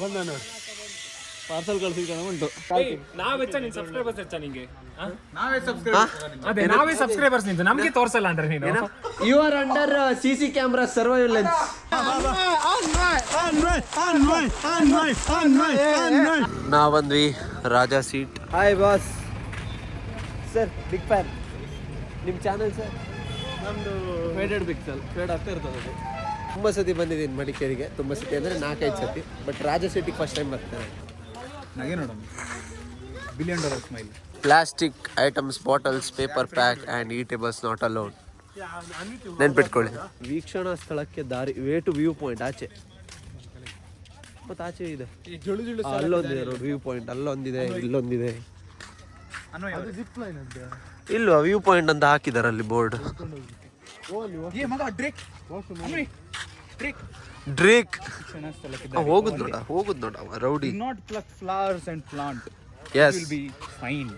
ಬಂದ ಪಾರ್ಸಲ್ ಕಳ್ಸಿದ್ಕೊಂಡು ಉಂಟು ನಾವ್ ಹೆಚ್ಚ ನಿನ್ ಸಬ್ಸ್ಕ್ರೈಬರ್ಸ್ ಹೆಚ್ಚ ನಿಂಗೆ. ಅದೇ ನಾವೇ ಸಬ್ಸ್ಕ್ರೈಬರ್ಸ್ ನಿಂತು ನಮ್ಗೆ ತೋರ್ಸಲ್ಲ ಅಂದ್ರೆ ನೀನು. You are under C C camera surveillance ನಾವ್ ಬಂದ್ವಿ Raja seat. Hi boss sir big fan ನಿಮ್ಮ ಚಾನಲ್ ಸರ್ ನಮ್ದು ಫೇಡೆಡ್ ಸರ್ ಫೇಡ್ ಆಗ್ತಾ ಇರ್ತದೆ ಅದು. ತುಂಬ ಸತಿ ಬಂದಿದ್ದೀನಿ ಮಡಿಕೇರಿಗೆ. ತುಂಬ ಸತಿ ಅಂದರೆ ನಾಲ್ಕೈದು ಸತಿ. ಬಟ್ ರಾಜ ಫಸ್ಟ್ ಟೈಮ್ ಬರ್ತಾರೆ ನಗೆ ನೋಡೋಣ. Billion dollar smile plastic items bottles paper pack and eatables not alone ನೆನ್ಪಿಟ್ಕೊಳ್ಳಿ. ವೀಕ್ಷಣಾ ಸ್ಥಳಕ್ಕೆ ದಾರಿ ವೇ ಟು ವ್ಯೂ ಪಾಯಿಂಟ್ ಆಚೆ. ಮತ್ತು ಆಚೆ ಇದೆ. ಅಲ್ಲೊಂದಿದೆ ನೋಡಿ ವ್ಯೂ ಪಾಯಿಂಟ್ ಅಲ್ಲೊಂದಿದೆ ಇಲ್ಲೊಂದಿದೆ. ಅನ್ವಯ ಜಿಪ್ ಲೈನ್ ಅಂತ. ಇಲ್ವಾ ವ್ಯೂ ಪಾಯಿಂಟ್ ಅಂತ ಹಾಕಿದಾರೆ ಅಲ್ಲಿ ಬೋರ್ಡ್ ಮಗ ಡ್ರೇಕ್. ಹೋಗುದ್ ನೋಡ ಹೋಗುದ್ ನೋಡ rowdy. Not pluck flowers and plants will be fine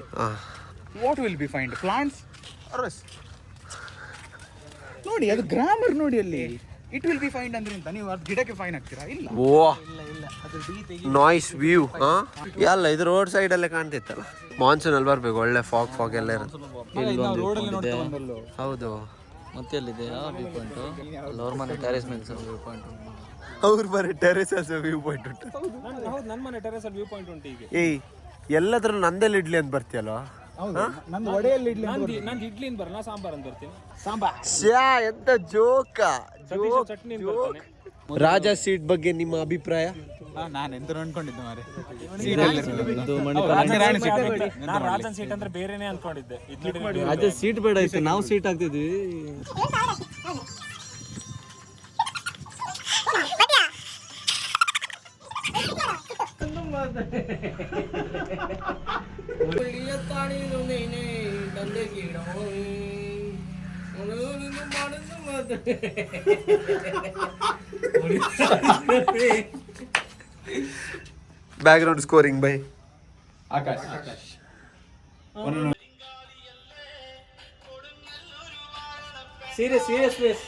what will be fine plants ನೋಡಿ ಅದು ಗ್ರಾಮರ್ ನೋಡಿ ಅಲ್ಲಿ. ಇಟ್ ವಿಲ್ ಬಿ ಫೈನ್ ಅಂದ್ರೆ ಅಂತ ನೀವು ಅದು ಗಿಡಕ್ಕೆ ಫೈನ್ ಆಗ್ತೀರಾ? ಇಲ್ಲ. ಓ. ನಾಯ್ಸ್ ವ್ಯೂ ಹಾ ಎಲ್ಲ ಇದು ರೋಡ್ ಸೈಡ್ ಅಲ್ಲೇ ಕಾಣ್ತಿತ್ತಲ್ಲ. ಮಾನ್ಸೂನ್ ಅಲ್ಲಿ ಬರ್ಬೇಕು ಒಳ್ಳೆ ಫಾಗ್ ಫಾಗ್ ಎಲ್ಲ ಇರುತ್ತೆ. ಹೌದು. ಮತ್ತೆ ಎಲ್ಲಿದೆ? ವ್ಯೂ ಪಾಯಿಂಟ್ ಅಲ್ಲಿ ಅವ್ರ ಮನೆ ಟೆರೇಸ್ ಮೇಲೆ ವ್ಯೂ ಪಾಯಿಂಟ್ ಅವ್ರ ಮನೆ ಟೆರೆಸ್ ವ್ಯೂ ಪಾಯಿಂಟ್ ಉಂಟು. ಹೌದು ನನ್ನ ಮನೆ ಟೆರೇಸ್ ಅಲ್ಲಿ ವ್ಯೂ ಪಾಯಿಂಟ್ ಉಂಟು ಈಗ ಏಯ್ ಎಲ್ಲದ್ರೂ ನಂದೆಲ್ಲ ಇಡ್ಲಿ ಅಂತ ಬರ್ತೀಯಲ್ವಾ? ಹೌದು ನಂದು ಒಡೆಯಲ್ಲಿ ಇಡ್ಲಿ ನಂದು ನಂದು ಇಡ್ಲಿ ಅಂತ ಬರಲ್ಲ ಸಾಂಬಾರ್ ಅಂತ ಬರ್ತೀನಿ. ಸಾಂಬಾರ್. ಶ್ಯಾ ಎಂತ ಜೋಕ ಜೋಕ್ ಚಟ್ನಿ ರಾಜಾ ಸೀಟ್ ಬಗ್ಗೆ ನಿಮ್ಮ ಅಭಿಪ್ರಾಯ? ನಾನು ಎಂತ ಅನ್ಕೊಂಡಿದ್ದೆ ಮಾರೆ. ನಾನು ರಾಜನ್ ಸೀಟ್ ಅಂದ್ರೆ ಬೇರೆನೆ ಅನ್ಕೊಂಡಿದ್ದೆ. ಅದೇ ಸೀಟ್ ಬೇಡ ಇತ್ತು ನಾವು seat ಹಾಕ್ತಿದ್ವಿ. Background scoring by Akash serious serious place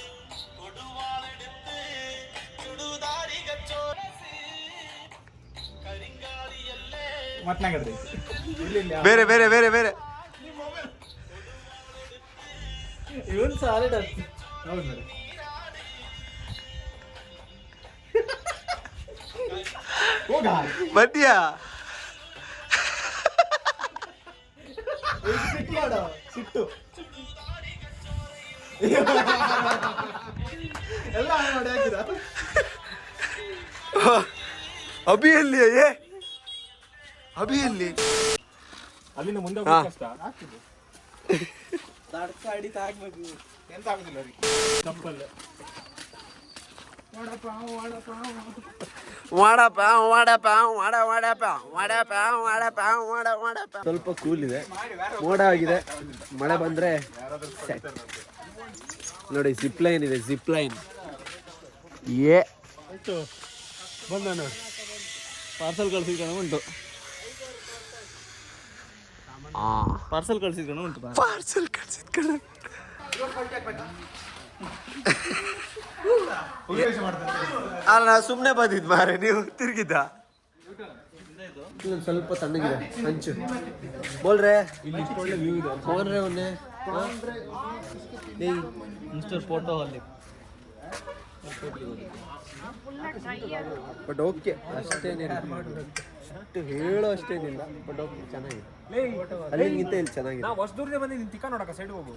ಬೇರೆ ಬೇರೆ ಬೇರೆ ಬೇರೆ. ಇವನ್ ಸಾಲಿಡ್ ಹೌದು ಬಡ್ಡಿಯಾ ಸಿಟ್ಟು. ಎಲ್ಲ ಮಾಡಿ ಹಾಕಿದ? ಅಭಿಯಲ್ಲಿ ಏ? ಅಭಿಯಲ್ಲಿ. ಅಲ್ಲಿಂದ ಮುಂದೆ ಹೋಗೋದು ಕಷ್ಟ ಎಂತ ಆಗುದಿಲ್ಲ ರೀ ಚಪ್ಪಲ್ ವಡಪ ಮಾಡಪ್ಪ ವಡ ಮಾಡಪ್ಪ ಮಾಡಪ್ಪ ವಡ ಮಾಡಪ್ಪ ಸ್ವಲ್ಪ ಕೂಲ್ ಇದೆ ಮೋಡ ಆಗಿದೆ. ಮಳೆ ಬಂದ್ರೆ ನೋಡಿ ಜಿಪ್ ಲೈನ್ ಇದೆ ಜಿಪ್ ಲೈನ್ ಏ. ಬಂದ ನೋಡಿ ಪಾರ್ಸಲ್ ಕಳ್ಸಿದ್ರೆ ಉಂಟು. ಪಾರ್ಸಲ್ ಕಳ್ಸಿದ್ರೆ ಉಂಟು. ಪಾರ್ಸಲ್ ಕಳ್ಸಿದ್ರೆ ಅಲ್ಲ ನಾ ಸುಮ್ಮನೆ ಬಂದಿದ್ ಮಾರೆ ನೀವು ತಿರುಗಿದ್ದ? ಇಲ್ಲೊಂದು ಸ್ವಲ್ಪ ತಣ್ಣಗಿದೆ ಹಂಚು ಬೋಲ್ರೆ ಬೋಲ್ರೆ ಒನ್ನೆ ಏಯ್. ಮಿಸ್ಟರ್ ಫೋಟೋ ಅಲ್ಲಿ. ಬಟ್ ಓಕೆ ಅಷ್ಟೇನಿಲ್ಲ. ಅಷ್ಟು ಹೇಳೋ ಅಷ್ಟೇನಿಲ್ಲ ಬಟ್ ಓಕೆ ಚೆನ್ನಾಗಿದೆ. ಅಲ್ಲಿಗಿಂತ ಇಲ್ಲಿ ಚೆನ್ನಾಗಿದೆ. ನಾ ಹೊಸ ದೂರದೇ ಬಂದು ನಿನ್ ತಿಕ್ಕ ನೋಡಕ ಸೈಡ್ ಹೋಗು.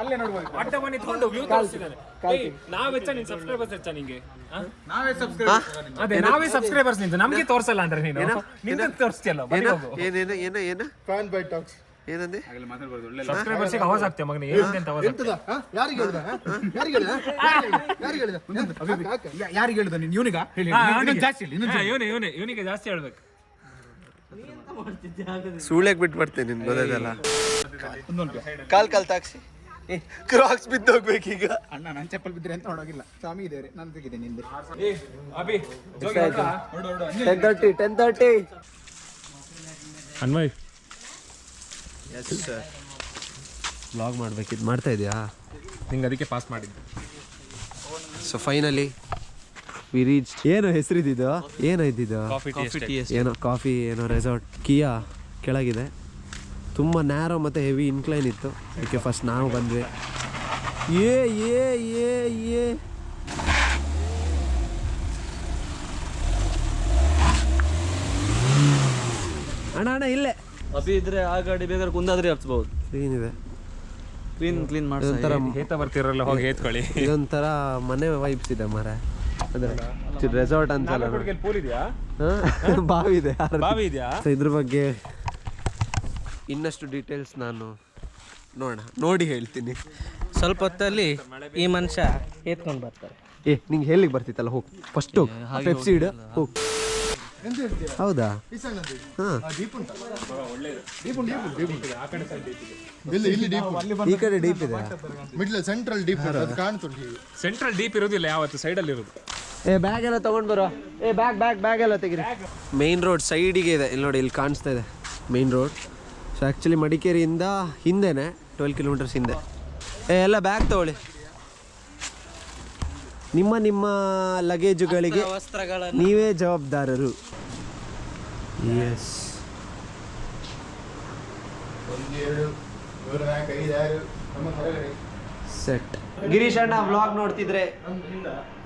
ಅಲ್ಲೇ ನೋಡ್ಬೋದು ಅಡ್ಡ ಮನೆ ತಗೊಂಡು ವ್ಯೂ ನಾವ್ ಹೆಚ್ಚ ನಿನ್ ಸಬ್ಸ್ಕ್ರೈಬರ್ಸ್ ಹೆಚ್ಚ ನಿಂಗೆ. ನಾವೇ ಸಬ್ಸ್ಕ್ರೈಬ್ ಅದೇ ನಾವೇ ಸಬ್ಸ್ಕ್ರೈಬರ್ಸ್ ನಿಂತು ನಮಗೆ ತೋರ್ಸಲ್ಲ ಅಂದ್ರೆ ನೀನು. ತೋರಿಸ್ತಿಯಲ್ಲ ಏನ ಏನೇನು ಏನ ಏನ? ಫ್ಯಾನ್ ಬೈ ಟಾಕ್ಸ್ ಏನಂದೆ? ಮಾತಾಡ್ಬಾರ್ದು ಒಳ್ಳೆ ಸಬ್ಸ್ಕ್ರೈಬರ್ಸ್ ಅವಾಜ್ ಆಗ್ತೇವೆ ಮಗನೇ? ಏನಂತ ಅವಾಜ್ ಆಗ್ತದೆ ಯಾರಿಗೆ ಹೇಳಿದ? ಯಾರಿಗೆ ಹೇಳಿದ? ಯಾರಿಗೆ ಹೇಳಿದ? ಯಾರಿಗೆ ಹೇಳಿದ? ನೀನು? ಇವನಿಗ? ಹೇಳಿ ಇನ್ನೊಂದು. ಜಾಸ್ತಿ ಹೇಳಿ ಇನ್ನೊಂದು ಹಾ, ಇವನೇ ಇವನೇ ಇವನಿಗೆ ಜಾಸ್ತಿ ಹೇಳ್ಬೇಕು. ಸೂಳ್ಯಕ್ ಬಿಟ್ಟು ಬರ್ತೇನೆ ನಿನ್ ಗೊತ್ತಲ್ಲ ಒಂದೊಂದು ಕಾಲ್ ಕಾಲ್ ತಾಕ್ಸಿ. ಕ್ರಾಕ್ಸ್ ಬಿದ್ದೋಗ್ಬೇಕೀಗ. ಅಣ್ಣ ನನ್ ಚಪ್ಪಲ್ ಬಿದ್ದರೆ ಅಂತ ನೋಡೋಗಿಲ್ಲ ಸ್ವಾಮಿ ಇದೇವ್ರೆ ನಾನು ತೆಗಿದೆ ನಿಂದು. Ten thirty ten thirty Anvay. Yes sir blog ಮಾಡ್ಬೇಕಿದ್ ಮಾಡ್ತಾ ಇದೆಯಾ? ನಿಂಗೆ ಅದಕ್ಕೆ ಪಾಸ್ ಮಾಡಿದ್ದು. ಸೊ ಫೈನಲಿ ವಿ ರೀಚ್ ಏನು ಹೆಸರಿದ್ದು ಏನು ಇದ್ದಿದ್ದು? ಕಾಫಿ ಟೀ ಏನೋ ಕಾಫಿ ಏನೋ ರೆಸಾರ್ಟ್ ಕಿಯಾ ಕೆಳಗಿದೆ. ತುಂಬ ನ್ಯಾರೋ ಮತ್ತು ಹೆವಿ ಇನ್ಕ್ಲೈನ್ ಇತ್ತು. ಅದಕ್ಕೆ ಫಸ್ಟ್ ನಾವು ಬಂದ್ವಿ. ಏ ಏ ಏ ಏ. ಅಣ್ಣ ಅಣ್ಣ ಇಲ್ಲೇ. ಅಭಿ ಇದ್ರೆ ಆ ಗಾಡಿ ಬೇಕಾದ್ರೆ ಕುಂದಾದ್ರಿ ಹಚ್ಬಹುದು ಏನಿದೆ ಕ್ಲೀನ್ ಕ್ಲೀನ್ ಇದೊಂಥರ ಹೇತ ಬರ್ತಿರಲ್ಲ ಹೋಗಿ ಹೇತ್ಕೊಳ್ಳಿ ಇದೊಂಥರ ಮನೆ ವೈಬ್ಸ್ ಇದೆ ಮರ ಅಂದ್ರೆ ರೆಸಾರ್ಟ್ ಅಂತ ಪೂಲ್ ಇದೆಯಾ? ಬಾವಿ ಇದೆ ಬಾವಿ ಇದೆಯಾ? ಸೊ ಇದ್ರ ಬಗ್ಗೆ ಇನ್ನಷ್ಟು ಡೀಟೇಲ್ಸ್ ನಾನು ನೋಡೋಣ. ನೋಡಿ ಹೇಳ್ತೀನಿ. ಸ್ವಲ್ಪ ಹೊತ್ತಲ್ಲಿ ಈ ಮನುಷ್ಯ ಎತ್ಕೊಂಡು ಬರ್ತಾರೆ. ಏ ನಿಂಗೆ ಹೇಳಿಕ್ ಬರ್ತಿತ್ತಲ್ಲ ಹೋಗಿ. ಫಸ್ಟ್ ಹೋಗಿ. ಪೆಪ್ಸಿಡ್ ಹೋಗ್. ಹೌದಾ? ಹಾಂ. ಇಲ್ಲಿ ಇಲ್ಲಿ ಡೀಪ್ ಈ ಕಡೆ ಡೀಪ್ ಇದೆ ಮಿಡ್ಲ್ ಸೆಂಟ್ರಲ್ ಡೀಪ್ ಅದು ಕಾಣ್ತುಂಟು ಹೀಗೆ. ಸೆಂಟ್ರಲ್ ಡೀಪ್ ಇರೋದಿಲ್ಲ ಯಾವತ್ತು? ಸೈಡಲ್ಲಿ ಇರೋದು ಏ ಬ್ಯಾಗ್ ಎಲ್ಲ ತಗೊಂಡ್ ಬರೋ ಏ ಬ್ಯಾಗ್ ಬ್ಯಾಗ್ ಬ್ಯಾಗ್ ಎಲ್ಲ ತೆಗಿರಿ. ಮೇನ್ ರೋಡ್ ಸೈಡಿಗೆ ಇದೆ. ಇಲ್ಲಿ ನೋಡಿ ಇಲ್ಲಿ ಕಾಣಿಸ್ತಾ ಇದೆ ಮೇನ್ ರೋಡ್ ಸೊ ಆ್ಯಕ್ಚುಲಿ ಮಡಿಕೇರಿಯಿಂದ ಹಿಂದೆನೆ ಟ್ವೆಲ್ ಕಿಲೋಮೀಟರ್ಸ್ ಹಿಂದೆ. ಏ ಎಲ್ಲ ಬ್ಯಾಗ್ ತಗೊಳ್ಳಿ. ನಿಮ್ಮ ನಿಮ್ಮ ಲಗೇಜುಗಳಿಗೆ ವಸ್ತ್ರಗಳನ್ನು. ನೀವೇ ಜವಾಬ್ದಾರರು. ಎಸ್ ಸೆಟ್ ಗಿರೀಶ್ ಅಣ್ಣ ವ್ಲಾಗ್ ನೋಡ್ತಿದ್ರೆ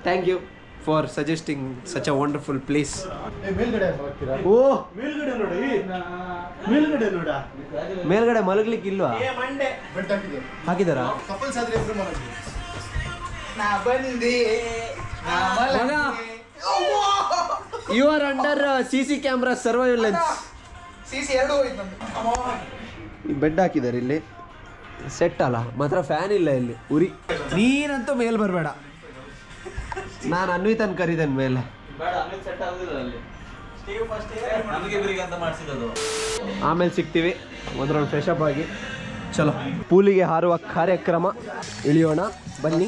thank you for suggesting such a wonderful place ಏ, ಮೇಲ್ಗಡೆ ಹೋಗ್ತೀರಾ? ಓ. ಮೇಲ್ಗಡೆ ಮಲಗ್ಲಿಕ್ಕೆ ಇಲ್ವಾ? ಹಾಕಿದಾರ? ಹಾಕಿದೆ ಹಾಕಿದಾರಾ you are under C C camera surveillance bed ಹಾಕಿದ್ದಾರೆ ಇಲ್ಲಿ. ಸೆಟ್ ಅಲ್ಲ ಮಾತ್ರ ಫ್ಯಾನ್ ಇಲ್ಲ ಇಲ್ಲಿ. ಉರಿ. ನೀನಂತೂ ಮೇಲ್ ಬರಬೇಡ. ನಾನು ಅನ್ವಿತನ್ ಕರೀತೇನೆ ಮೇಲೆ. ಆಮೇಲೆ ಸಿಗ್ತೀವಿ. ಒಂದ್ರೊಂದು ಫ್ರೆಶ್ ಅಪ್ ಆಗಿ. ಚಲೋ. ಪೂಲಿಗೆ ಹಾರುವ ಕಾರ್ಯಕ್ರಮ ಇಳಿಯೋಣ. ಬನ್ನಿ.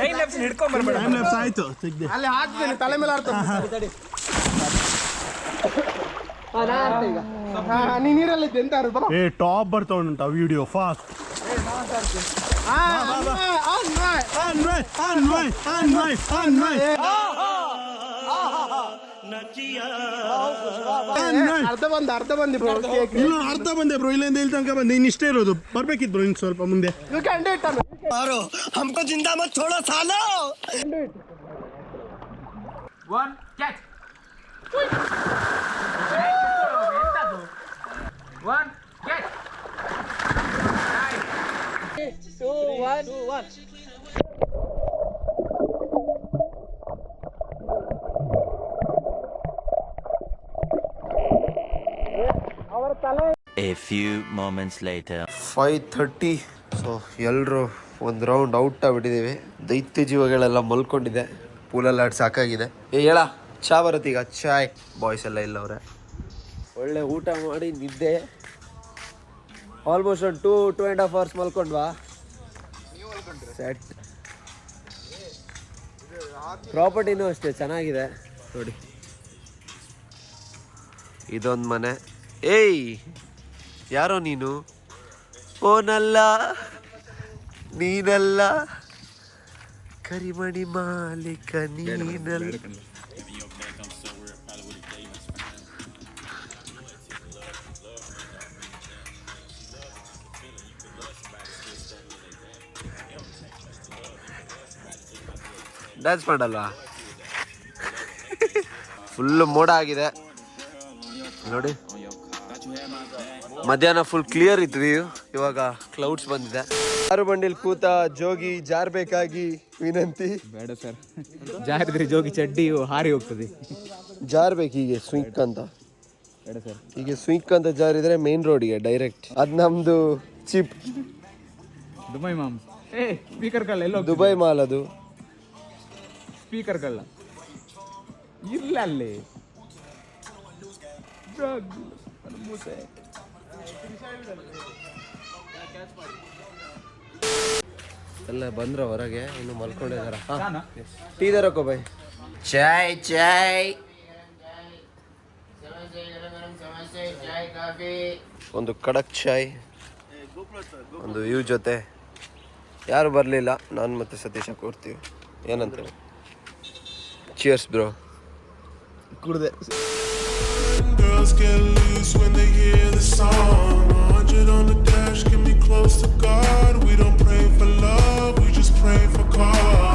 ಟೈಮ್ ಲ್ಯಾಪ್ಸ್ ಹಿಡ್ಕೊಂಡ್ ಬರ್ಬೇಡ. ಅಲ್ಲಿ ಹಾಕ್ತೀನಿ ತಲೆ ಮೇಲೆ ಆಡ್ತಾರೆ ನೀ ನೀರಲ್ಲಿ ಎಂತ ಬರೋ ಏ ಟಾಪ್ ಬರ್ತಾ ಉಂಟ ವಿಡಿಯೋ ಫಾಸ್ಟ್ ಅರ್ಧ ಬಂದ ಅರ್ಧ ಬಂದಿ ಬ್ರೋ ಇಲ್ಲ ಅರ್ಧ ಬಂದೆ ಬ್ರೋ ಇಲ್ಲಿಂದ ಇಲ್ಲಿ ತನಕ ಬಂದೆ ಇನ್ನು ಇಷ್ಟೇ ಇರೋದು ಬರ್ಬೇಕಿತ್ತು ಬ್ರೋ ಇನ್ನು ಸ್ವಲ್ಪ ಮುಂದೆ ಯು ಕ್ಯಾನ್ ಡು ಇಟ್ ಮಾರು ಹಮ್ಕೋ ಜಿಂದಾ ಮತ್ ಛೋಡೋ swallow one catch one catch 2 1 2 1 a few moments later five thirty so ಎಲ್ಲರೂ ಒಂದು ರೌಂಡ್ ಔಟ್ ಆಗಿಬಿಟ್ಟಿದ್ದೀವಿ ದೈತ್ಯ ಜೀವಗಳೆಲ್ಲ ಮಲ್ಕೊಂಡಿದೆ. ಪೂಲಲ್ಲಿ ಆಡಿ ಸಾಕಾಗಿದೆ. ಏ, ಹೇಳ. ಚಾ ಬರುತ್ತೀಗ ಚಾಯ್. ಬಾಯ್ಸ್ ಎಲ್ಲ ಇಲ್ಲ ಇಲ್ಲವ್ರೆ. ಒಳ್ಳೆ ಊಟ ಮಾಡಿ, ನಿದ್ದೆ. ಆಲ್ಮೋಸ್ಟ್ ಒಂದು two two and half hours ಮಲ್ಕೊಂಡ್ವಾ? Set ಪ್ರಾಪರ್ಟಿನೂ ಅಷ್ಟೇ, ಚೆನ್ನಾಗಿದೆ. ನೋಡಿ. ಇದೊಂದು ಮನೆ. ಏಯ್! ಯಾರೋ ನೀನು? ಓನಲ್ಲ ನೀನಲ್ಲ. ಕರಿಮಣಿ ಮಾಲೀಕ ನೀನಲ್ಲ. ಡ್ಯಾನ್ಸ್ ಮಾಡಲ್ವಾ? ಫುಲ್ ಮೋಡ ಆಗಿದೆ. ನೋಡಿ. ಮಧ್ಯಾಹ್ನ ಫುಲ್ ಕ್ಲಿಯರ್ ಇತ್ತು ವ್ಯೂ ಇವಾಗ ಕ್ಲೌಡ್ಸ್ ಬಂದಿದೆ. ಆರು ಬಂಡಿಲ್ ಕೂತ ಜೋಗಿ ಜಾರ್ಬೇಕಾಗಿ ವಿನಂತಿ. ಬೇಡ ಸರ್ ಜಾರಿದ್ರೆ ಜೋಗಿ ಚಡ್ಡಿ ಹಾರಿ ಹೋಗ್ತದೆ. ಜಾರ್ಬೇಕು ಹೀಗೆ ಸ್ವಿಂಕ್ ಅಂತ. ಬೇಡ ಸರ್ ಹೀಗೆ ಸ್ವಿಂಕ್ ಅಂತ ಜಾರಿದ್ರೆ ಮೇನ್ ರೋಡಿಗೆ ಡೈರೆಕ್ಟ್ ಅದ್ ನಮ್ದು ಚಿಪ್ ದುಬೈ ಮಾಮ್. ಏ ಸ್ಪೀಕರ್ ಕಳ್ಳ ಎಲ್ಲೋ ದುಬೈ ಮಾಲ್ ಅದು. ಸ್ಪೀಕರ್ ಕಳ್ಳ ಇಲ್ಲ ಅಲ್ಲಿ ಎಲ್ಲ ಬಂದ್ರ ಹೊರಗೆ ಇನ್ನು ಮಲ್ಕೊಂಡಿದಾರ? Tea ತರಕೋ by. ಚಾಯ್ ಚಾಯ್ ಒಂದು ಕಡಕ್ ಚಾಯ್ ಒಂದು ವ್ಯೂ ಜೊತೆ. ಯಾರು ಬರಲಿಲ್ಲ ನಾನು ಮತ್ತೆ ಸತೀಶ ಕೂರ್ತೀವಿ. ಏನಂತಾರೆ? ಚಿಯರ್ಸ್ ಬ್ರೋ ಕುಡ್ದೆ. Girls get loose when they hear the song. 100 on the dash, get me close to God. We don't pray for love, we just pray for cause.